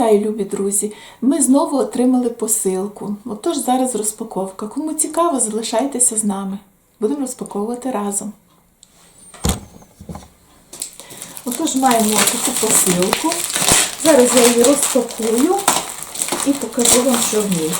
Вітаю, любі друзі! Ми знову отримали посилку. Отож зараз розпаковка. Кому цікаво, залишайтеся з нами. Будемо розпаковувати разом. Отож маємо таку посилку. Зараз я її розпакую і покажу вам, що в ній.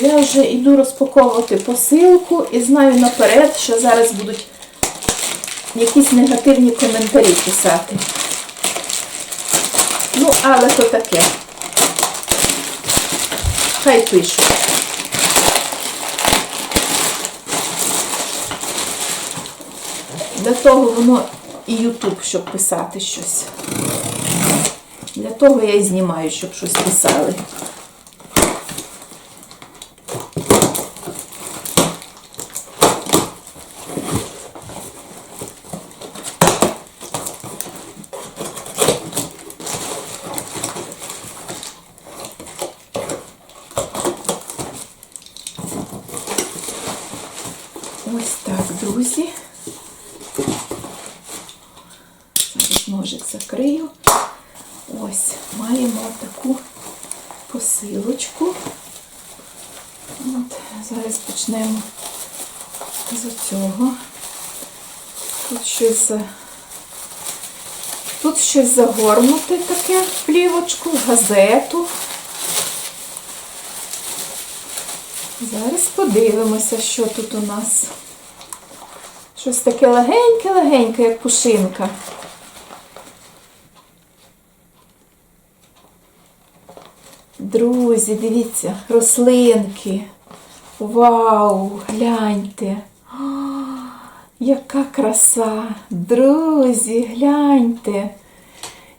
Я вже йду розпаковувати посилку і знаю наперед, що зараз будуть якісь негативні коментарі писати. Ну, але то таке. Хай пишуть. Для того воно і Ютуб, щоб писати щось. Для того я і знімаю, щоб щось писали. Ось так. Зараз ножик закрию. Ось, маємо таку посилочку. От, зараз почнемо з цього. Тут щось. Тут щось загорнуте таке в плівочку, газету. Зараз подивимося, що тут у нас. Щось таке легеньке-легеньке, як пушинка. Друзі, дивіться, рослинки. Вау, гляньте. А, яка краса! Друзі, гляньте,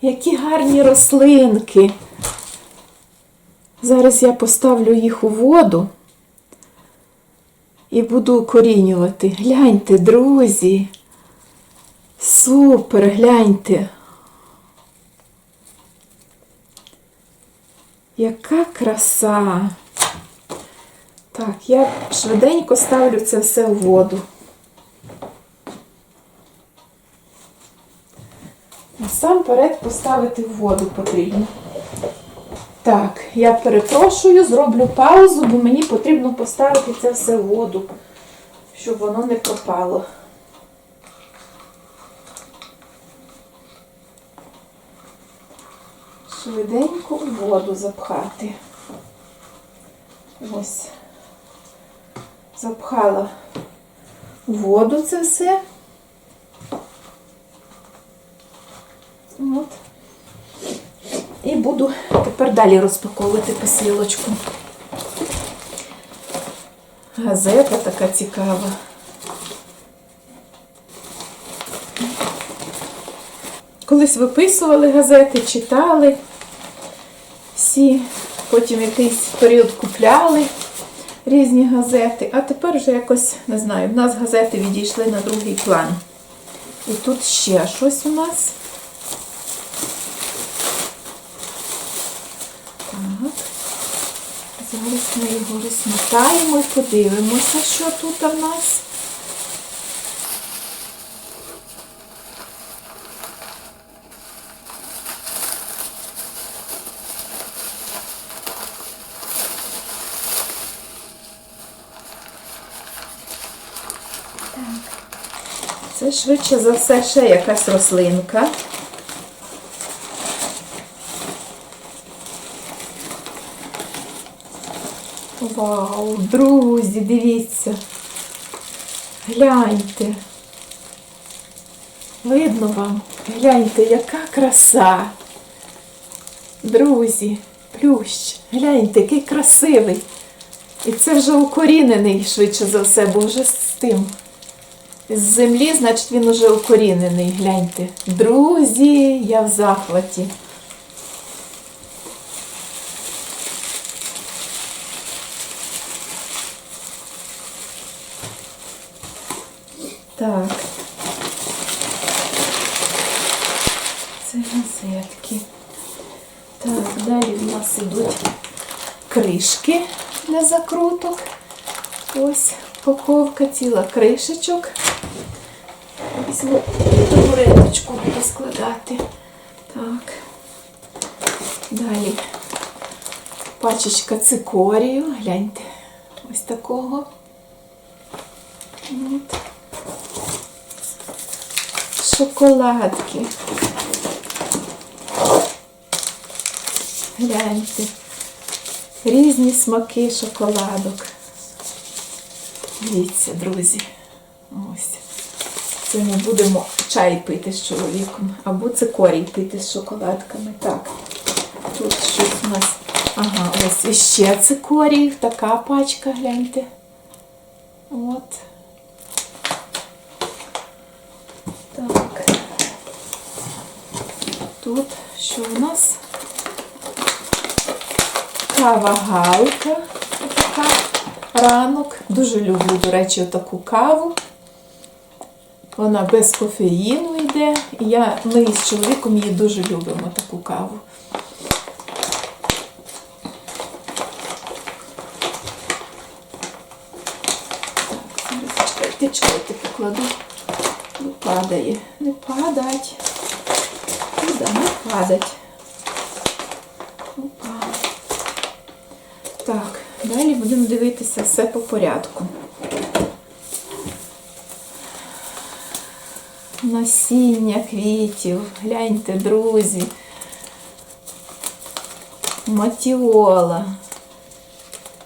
які гарні рослинки. Зараз я поставлю їх у воду і буду укорінювати. Гляньте, друзі. Супер, гляньте. Яка краса. Так, я швиденько ставлю це все в воду. Насамперед поставити в воду потрібно. Так, я перепрошую, зроблю паузу, бо мені потрібно поставити це все в воду, щоб воно не пропало. Швиденько у воду запхати. Ось. Запхала у воду це все. От. І буду тепер далі розпаковувати посилочку. Газета така цікава. Колись виписували газети, читали всі, потім якийсь період купляли різні газети, а тепер вже якось, не знаю, в нас газети відійшли на другий план. І тут ще щось у нас. Зараз ми його розмотаємо і подивимося, що тут в нас. Це швидше за все ще якась рослинка. Вау, друзі, дивіться. Гляньте. Видно вам? Гляньте, яка краса. Друзі, плющ, гляньте, який красивий. І це вже укорінений, швидше за все, бо вже з тим. З землі, значить, він уже укорінений. Гляньте. Друзі, я в захваті. Так. Це газетки. Так, Далі в нас ідуть кришки для закруток. Ось упаковка, ціла кришечок. Візьму табуреточку буду складати. Так. Далі пачечка цикорію. Гляньте. Ось такого. От. Шоколадки. Гляньте. Різні смаки шоколадок. Дивіться, друзі. Ось. Це ми будемо чай пити з чоловіком. Або цикорій пити з шоколадками. Так. Тут щось у нас. Ага, ось іще цикорій. Така пачка, гляньте. От. Так. Тут що у нас? Кава галка. Така ранок. Дуже люблю, до речі, таку каву. Вона без кофеїну йде. І я, ми з чоловіком її дуже любимо, таку каву. Чекайте, чекайте, покладу. Не падає. Не падать. Куди не падать. Опа. Так, далі будемо дивитися все по порядку. Насіння квітів. Гляньте, друзі. Матіола.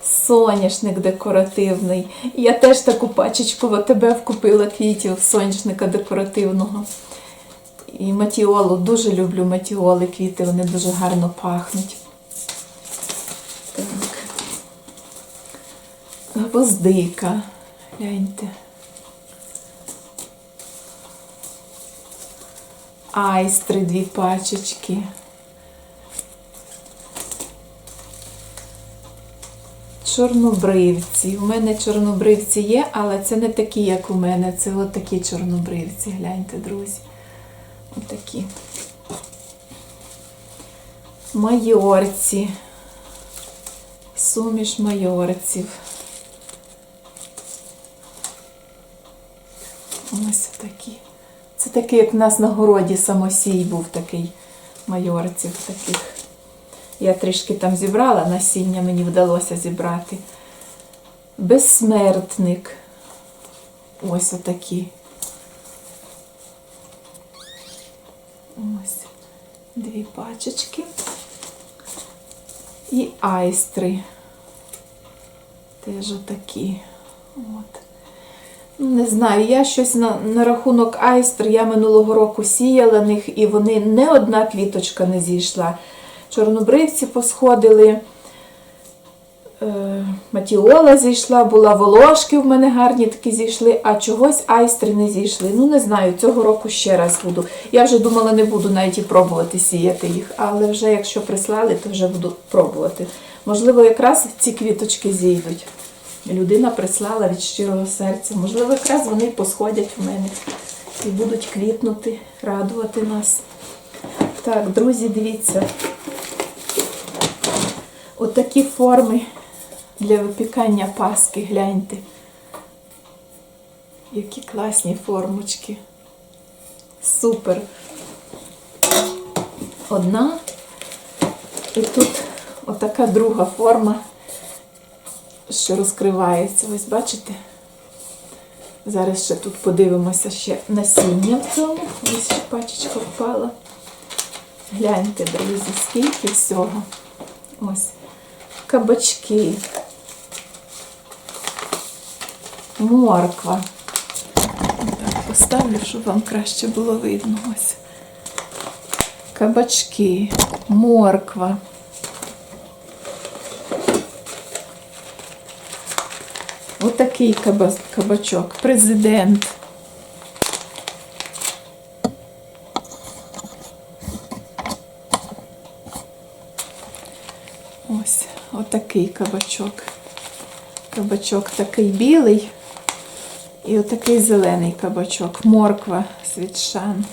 Соняшник декоративний. Я теж таку пачечку в АТБ купила квітів соняшника декоративного. І матіолу дуже люблю матіоли квіти, вони дуже гарно пахнуть. Так. Гвоздика. Гляньте. Айстри дві пачечки. Чорнобривці. У мене чорнобривці є, але це не такі, як у мене. Це от такі чорнобривці. Гляньте, друзі. Отакі. Майорці. Суміш майорців. Ось такі. Це такий, як в нас на городі самосій був такий майорців таких. Я трішки там зібрала, насіння мені вдалося зібрати. Безсмертник. Ось отакі. Ось дві пачечки. І айстри. Теж отакі. От. Не знаю, я щось на, на рахунок айстр, я минулого року сіяла них, і вони не одна квіточка не зійшла. Чорнобривці посходили, е, матіола зійшла, була волошки в мене гарні такі зійшли, а чогось айстри не зійшли. Ну, не знаю, цього року ще раз буду. Я вже думала, не буду навіть і пробувати сіяти їх, але вже якщо прислали, то вже буду пробувати. Можливо, якраз ці квіточки зійдуть. Людина прислала від щирого серця. Можливо, якраз вони посходять в мене і будуть квітнути, радувати нас. Так, друзі, дивіться. Отакі форми для випікання паски, гляньте. Які класні формочки. Супер. Одна. І тут отака друга форма що розкривається. Ось бачите? Зараз ще тут подивимося ще насіння в цьому. Ось ще пачечка впала. Гляньте, друзі, скільки всього. Ось. Кабачки. Морква. Так, поставлю, щоб вам краще було видно. Ось. Кабачки, морква. Отакий каба- кабачок. Президент. Ось отакий кабачок. Кабачок такий білий. І отакий зелений кабачок. Морква світшан.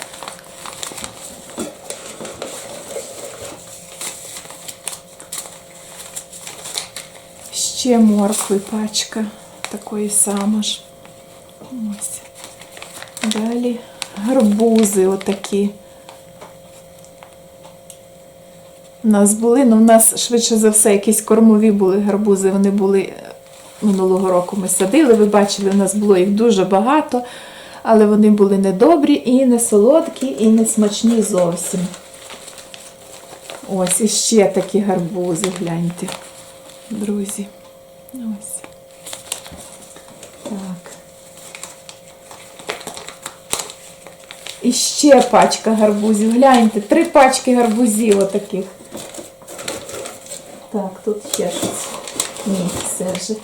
Ще моркви пачка такої саме ж. Ось. Далі гарбузи отакі. У нас були, ну в нас швидше за все якісь кормові були гарбузи. Вони були е, минулого року ми садили. Ви бачили, у нас було їх дуже багато, але вони були недобрі і не солодкі, і не смачні зовсім. Ось іще такі гарбузи, гляньте, друзі. Ось. Так. І ще пачка гарбузів. Гляньте, три пачки гарбузів отаких. Так, тут ще щось. Ні, все вже.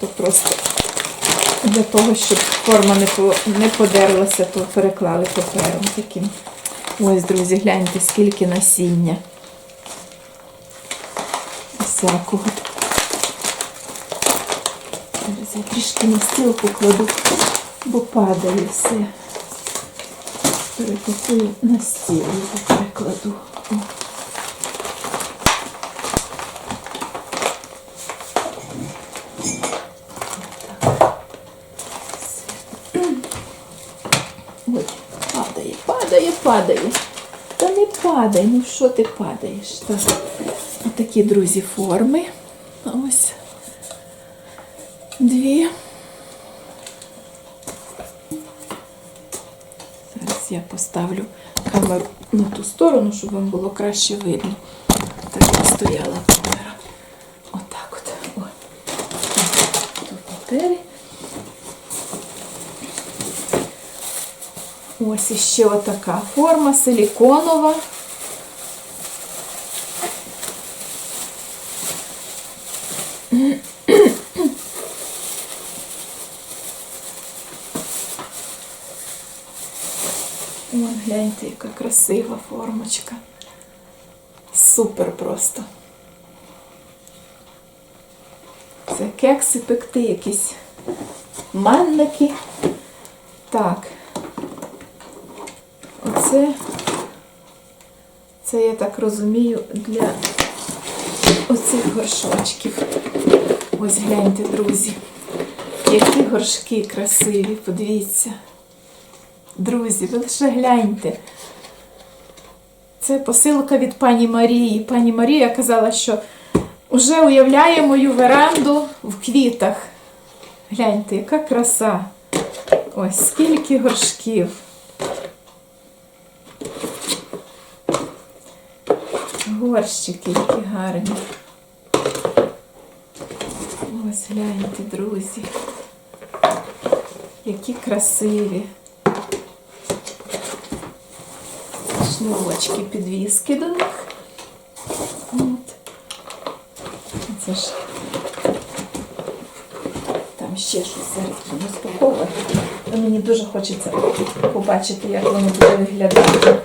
То просто для того, щоб форма не, по, не подерлася, то переклали папером таким. Ось, друзі, гляньте, скільки насіння. Всякого. Зараз я трішки на стіл покладу, бо падає все. Перекладу на стіл його перекладу. Ой, падає, падає, падає. Та не падай, ну що ти падаєш? Так. Отакі, друзі, форми. Ту сторону, щоб вам було краще видно. Так і стояла камера. Отак от. Тут папери. Ось іще отака форма силіконова. Вон, гляньте, яка красива формочка. Супер просто. Це кекси пекти, якісь манники. Так. Оце, це, я так розумію, для оцих горшочків. Ось гляньте, друзі. Які горшки красиві, подивіться. Друзі, ви лише гляньте. Це посилка від пані Марії. Пані Марія казала, що вже уявляє мою веранду в квітах. Гляньте, яка краса. Ось скільки горшків. Горщики які гарні. Ось гляньте, друзі. Які красиві. Шнурочки, підвіски до них. От. Це ж там ще щось зараз розпаковувати. Мені дуже хочеться побачити, як воно буде виглядати.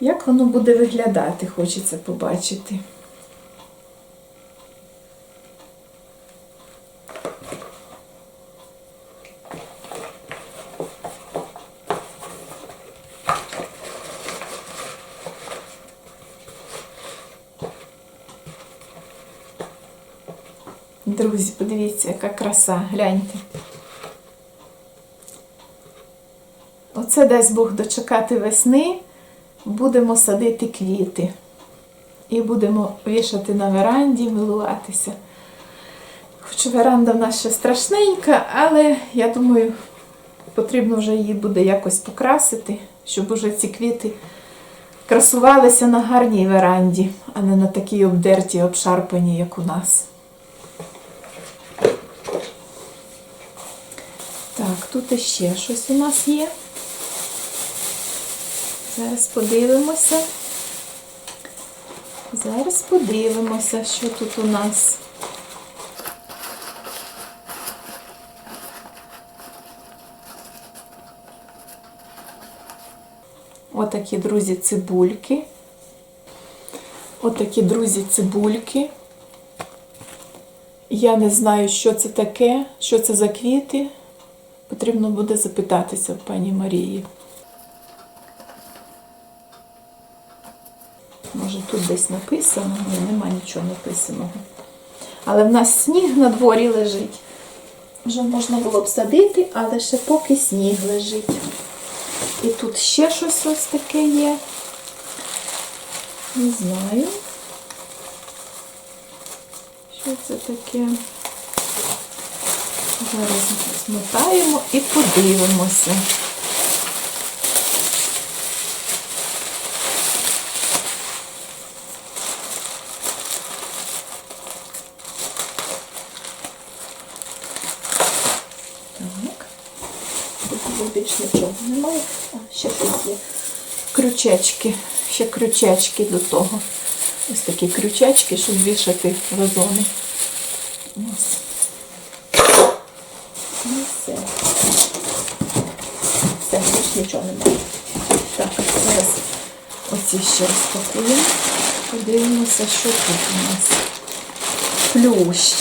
Як воно буде виглядати, хочеться побачити. Друзі, подивіться, яка краса, гляньте. Оце дасть Бог дочекати весни, будемо садити квіти. І будемо вішати на веранді, милуватися. Хоч веранда в нас ще страшненька, але я думаю, потрібно вже її буде якось покрасити, щоб уже ці квіти красувалися на гарній веранді, а не на такій обдертій, обшарпаній, як у нас. Так, тут ще щось у нас є. Зараз подивимося. Зараз подивимося, що тут у нас. Отакі, друзі, цибульки. Отакі, друзі, цибульки. Я не знаю, що це таке, що це за квіти. Потрібно буде запитатися в пані Марії. Може тут десь написано? Ні, нема нічого написаного. Але в нас сніг на дворі лежить. Вже можна було б садити, але ще поки сніг лежить. І тут ще щось ось таке є. Не знаю. Що це таке? Зараз змотаємо і подивимося. Так. Тут більш нічого немає. А, ще щось є. Крючечки. Ще крючечки до того. Ось такі крючечки, щоб вішати вазони. Ось. І все. Все, більш нічого немає. Так, зараз ще розпакуємо. Подивимося, що тут у нас. Плющ.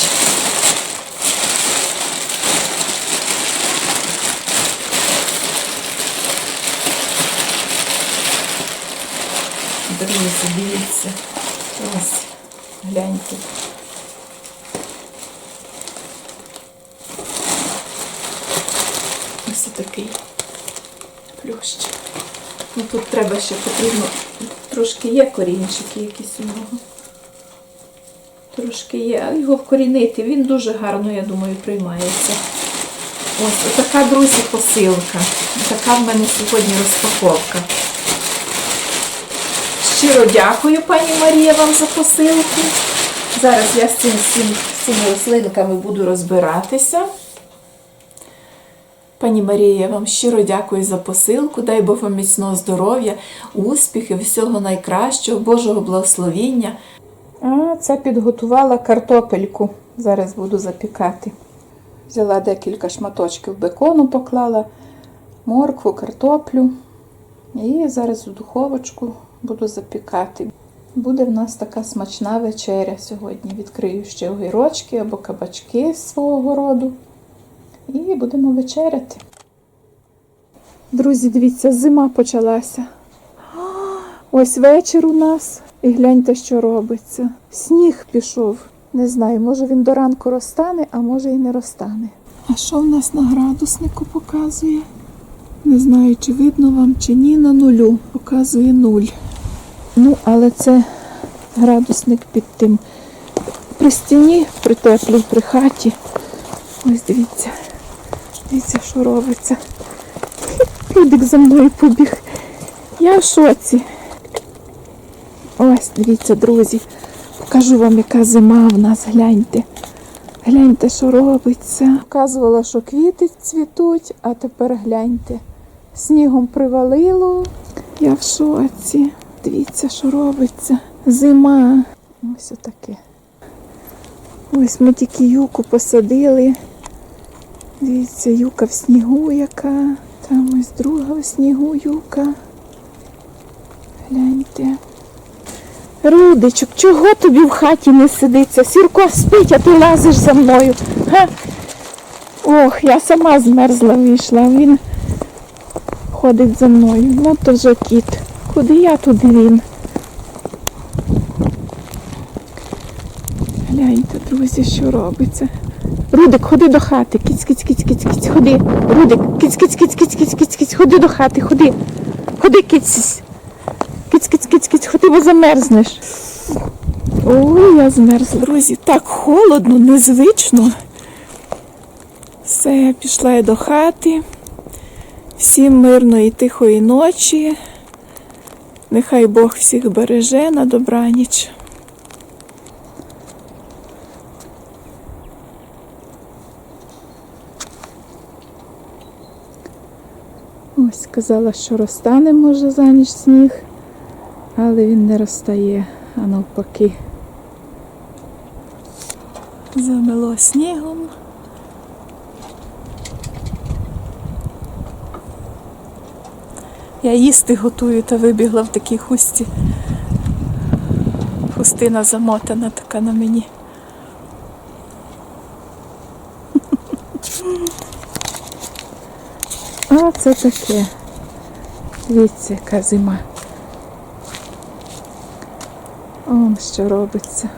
Друзі, дивіться. Ось, гляньте. Ось такий плющ. Ну тут треба ще потрібно. Трошки є корінчики якісь у нього. Трошки є, а його вкорінити. Він дуже гарно, я думаю, приймається. Ось така, друзі, посилка. Така в мене сьогодні розпаковка. Щиро дякую, пані Марія, вам за посилку. Зараз я з цим, цим, цими рослинками буду розбиратися. Пані Марія, я вам щиро дякую за посилку. Дай Бог вам міцного здоров'я, успіхів, всього найкращого, Божого благословіння. А, це підготувала картопельку. Зараз буду запікати. Взяла декілька шматочків бекону, поклала, моркву, картоплю. І зараз у духовочку буду запікати. Буде в нас така смачна вечеря сьогодні. Відкрию ще огірочки або кабачки з свого городу. І будемо вечеряти. Друзі, дивіться, зима почалася. Ось вечір у нас. І гляньте, що робиться. Сніг пішов. Не знаю, може він до ранку розтане, а може і не розтане. А що в нас на градуснику показує? Не знаю, чи видно вам, чи ні, на нулю. Показує нуль. Ну, але це градусник під тим. При стіні, при теплій, при хаті. Ось дивіться. Дивіться, що робиться. Рудик за мною побіг. Я в шоці. Ось, дивіться, друзі. Покажу вам, яка зима в нас, гляньте. Гляньте, що робиться. Показувала, що квіти цвітуть, а тепер гляньте. Снігом привалило. Я в шоці. Дивіться, що робиться. Зима. Ось отаке. Ось ми тільки юку посадили. Дивіться, юка в снігу яка. Там ось друга в снігу юка. Гляньте. Рудичок, чого тобі в хаті не сидиться? Сірко спить, а ти лазиш за мною. Га? Ох, я сама змерзла вийшла, він ходить за мною. Ну то вже кіт. Куди я, туди він. Гляньте, друзі, що робиться. Рудик, ходи до хати. Кіць, кіць, кіць, кіць, кіць, ходи. Рудик, кіць, кіць, кіць, кіць, кіць, кіць, кіць, ходи до хати, ходи. Ходи, кіць. Кіць, кіць, кіць, кіць, ходи, бо замерзнеш. Ой, я змерзла. Друзі, так холодно, незвично. Все, я пішла я до хати. Всім мирної тихої ночі. Нехай Бог всіх береже на добраніч. Ось казала, що розтане може за ніч сніг, але він не розтає, а навпаки. Замело снігом. Я їсти готую та вибігла в такій хусті. Хустина замотана така на мені. що це таке? Дивіться, яка зима. Он що робиться.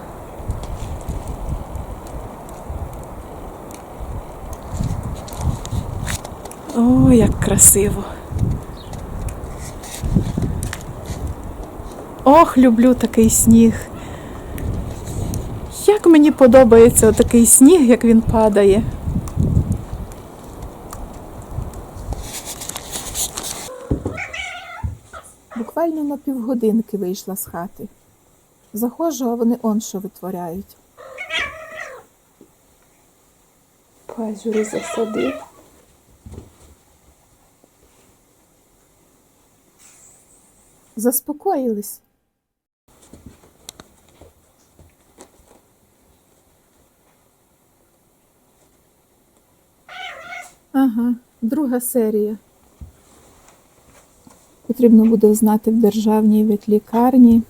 О, як красиво. Ох, люблю такий сніг. Як мені подобається такий сніг, як він падає. Буквально на півгодинки вийшла з хати. Заходжу, а вони он що витворяють. Пазюри засадив. Заспокоїлись. Ага, друга серія. Потрібно буде знати в державній ветлікарні.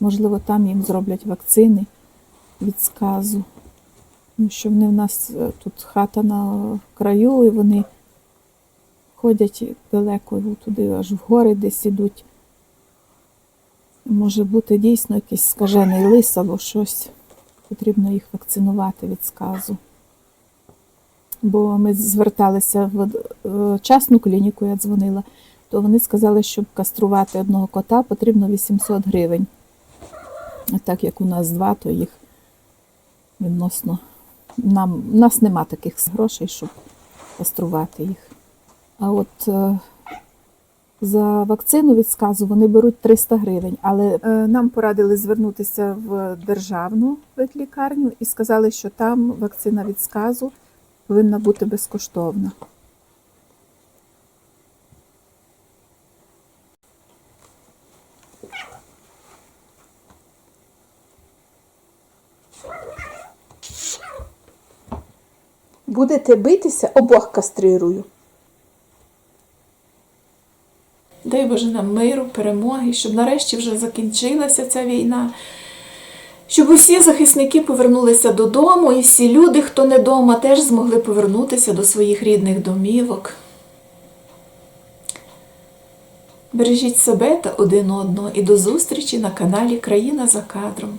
Можливо, там їм зроблять вакцини від сказу. Тому що вони в нас е, тут хата на краю, і вони ходять далеко туди, аж в гори десь ідуть. Може бути дійсно якийсь скажений лис або щось. Потрібно їх вакцинувати від сказу. Бо ми зверталися в е, частну клініку, я дзвонила, то вони сказали, щоб каструвати одного кота потрібно 800 гривень. А так як у нас два, то їх відносно. Нам, у нас нема таких грошей, щоб каструвати їх. А от е, за вакцину від сказу вони беруть 300 гривень, але е, нам порадили звернутися в державну ветлікарню і сказали, що там вакцина від сказу повинна бути безкоштовна. Будете битися, обох кастрирую. Дай Боже нам миру, перемоги, щоб нарешті вже закінчилася ця війна. Щоб усі захисники повернулися додому, і всі люди, хто не вдома, теж змогли повернутися до своїх рідних домівок. Бережіть себе та один одного і до зустрічі на каналі Країна за кадром.